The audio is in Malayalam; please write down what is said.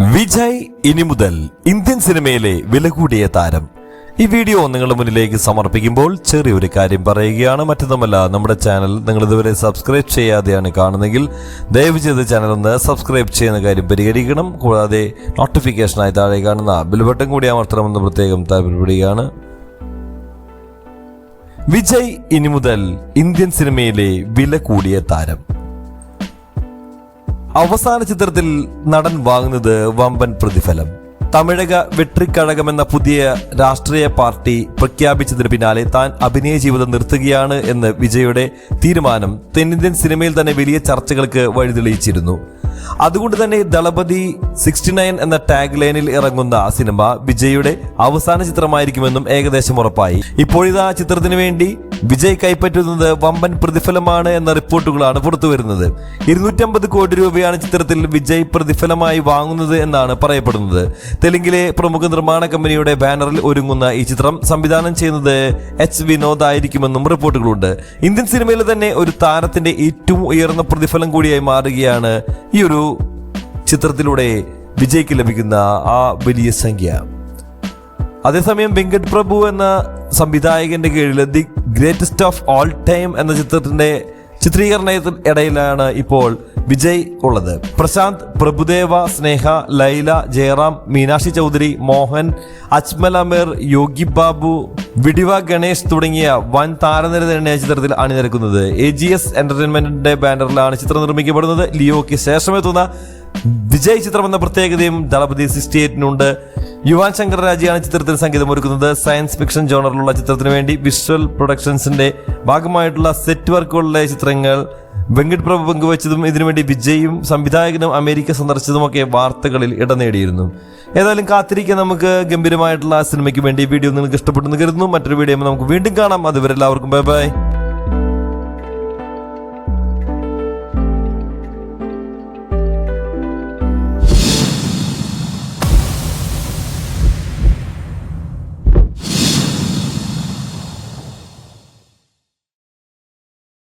വിജയ് ഇനി മുതൽ ഇന്ത്യൻ സിനിമയിലെ വില കൂടിയ താരം. ഈ വീഡിയോ നിങ്ങളുടെ മുന്നിലേക്ക് സമർപ്പിക്കുമ്പോൾ ചെറിയൊരു കാര്യം പറയുകയാണ്. മറ്റൊന്നുമല്ല നമ്മുടെ ചാനൽ നിങ്ങൾ ഇതുവരെ സബ്സ്ക്രൈബ് ചെയ്യാതെയാണ് കാണുന്നതെങ്കിൽ ദയവ് ചെയ്ത് ചാനൽ ഒന്ന് സബ്സ്ക്രൈബ് ചെയ്യുന്ന കാര്യം പരിഹരിക്കണം. കൂടാതെ നോട്ടിഫിക്കേഷനായി താഴെ കാണുന്ന ബിൽ ബട്ടൺ കൂടി അമർത്തണമെന്ന് പ്രത്യേകം താല്പര്യപ്പെടുകയാണ്. വിജയ് ഇനി മുതൽ ഇന്ത്യൻ സിനിമയിലെ വില കൂടിയ താരം. അവസാന ചിത്രത്തിൽ നടൻ വാങ്ങുന്നത് വമ്പൻ പ്രതിഫലം. തമിഴക വെട്രിക്കഴകം എന്ന പുതിയ രാഷ്ട്രീയ പാർട്ടി പ്രഖ്യാപിച്ചതിന് പിന്നാലെ താൻ അഭിനയ ജീവിതം നിർത്തുകയാണ് എന്ന് വിജയുടെ തീരുമാനം തെന്നിന്ത്യൻ സിനിമയിൽ തന്നെ വലിയ ചർച്ചകൾക്ക് വഴിതെളിയിച്ചിരുന്നു. അതുകൊണ്ട് തന്നെ ദളപതി സിക്സ്റ്റി നയൻ എന്ന ടാഗ് ലൈനിൽ ഇറങ്ങുന്ന സിനിമ വിജയുടെ അവസാന ചിത്രമായിരിക്കുമെന്നും ഏകദേശം ഉറപ്പായി. ഇപ്പോഴിതാ ചിത്രത്തിന് വേണ്ടി വിജയ് കൈപ്പറ്റുന്നത് വമ്പൻ പ്രതിഫലമാണ് എന്ന റിപ്പോർട്ടുകളാണ് പുറത്തുവരുന്നത്. ഇരുന്നൂറ്റമ്പത് കോടി രൂപയാണ് ചിത്രത്തിൽ വിജയ് പ്രതിഫലമായി വാങ്ങുന്നത് എന്നാണ് പറയപ്പെടുന്നത്. തെലുങ്കിലെ പ്രമുഖ നിർമ്മാണ കമ്പനിയുടെ ബാനറിൽ ഒരുങ്ങുന്ന ഈ ചിത്രം സംവിധാനം ചെയ്യുന്നത് എച്ച് വിനോദ് ആയിരിക്കുമെന്നും റിപ്പോർട്ടുകളുണ്ട്. ഇന്ത്യൻ സിനിമയിൽ തന്നെ ഒരു താരത്തിന്റെ ഏറ്റവും ഉയർന്ന പ്രതിഫലം കൂടിയായി മാറുകയാണ് ഈ ഒരു ചിത്രത്തിലൂടെ വിജയ്ക്ക് ലഭിക്കുന്ന ആ വലിയ സംഖ്യ. അതേസമയം വെങ്കട് പ്രഭു എന്ന സംവിധായകന്റെ കീഴിൽ the greatest of all time എന്ന ചിത്രത്തിന്റെ ചിത്രീകരണത്തിന് ഇടയിലാണ് ഇപ്പോൾ വിജയ് ഉള്ളത്. പ്രശാന്ത് പ്രഭുദേവ സ്നേഹ ലൈല ജയറാം മീനാക്ഷി ചൗധരി മോഹൻ അജ്മൽ അമീർ യോഗി ബാബു വിടിവ ഗണേഷ് തുടങ്ങിയ വൻ താരനിര തന്നെയാണ് ചിത്രത്തിൽ അണിനിരക്കുന്നത്. എ ജി എസ് എന്റർടൈൻമെന്റിന്റെ ബാനറിലാണ് ചിത്രം നിർമ്മിക്കപ്പെടുന്നത്. ലിയോയ്ക്ക് ശേഷമെത്തുന്ന വിജയ് ചിത്രം എന്ന പ്രത്യേകതയും ദളപതി സിക്സ്റ്റി എയ്റ്റിനുണ്ട്. യുവാൻ ശങ്കർ രാജയാണ് ചിത്രത്തിന് സംഗീതം ഒരുക്കുന്നത്. സയൻസ് ഫിക്ഷൻ ജോണറിലുള്ള ചിത്രത്തിന് വേണ്ടി വിഷ്വൽ പ്രൊഡക്ഷൻസിന്റെ ഭാഗമായിട്ടുള്ള സെറ്റ് വർക്കുകളിലെ ചിത്രങ്ങൾ വെങ്കട് പ്രഭു പങ്കുവച്ചതും ഇതിനുവേണ്ടി വിജയും സംവിധായകനും അമേരിക്ക സന്ദർശിച്ചതുമൊക്കെ വാർത്തകളിൽ ഇടം നേടിയിരുന്നു. ഏതായാലും കാത്തിരിക്കാൻ നമുക്ക് ഗംഭീരമായിട്ടുള്ള സിനിമയ്ക്ക് വേണ്ടി. വീഡിയോ നിങ്ങൾക്ക് ഇഷ്ടപ്പെട്ടെന്ന് കരുതുന്നു. മറ്റൊരു വീഡിയോ നമുക്ക് വീണ്ടും കാണാം. അതുവരെ എല്ലാവർക്കും ബൈ ബൈ